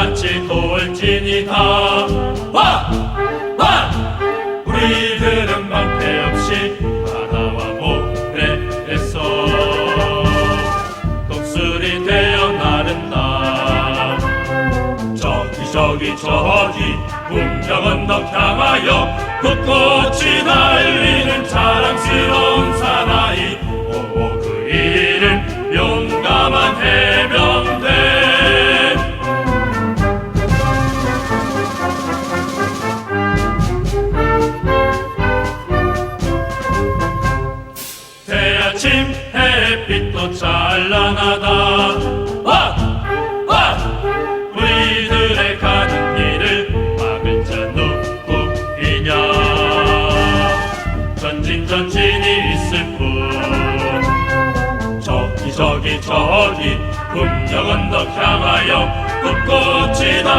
같이 돌진이다 와! 와! 우리들은 방패 없이 바다와 모래에서 독수리 되어 나른다 저기 저기 저기 운명 언덕 향하여 꿋꿋이 달리는 자랑스러운 사나이 오그 이름 용감한 해 햇빛도 찬란하다 와! 와! 우리들의 가는 길을 막을 자 누구이냐 전진 전진이 있을 뿐 저기 저기 저기 분명 언덕 향하여 꿋꿋이 달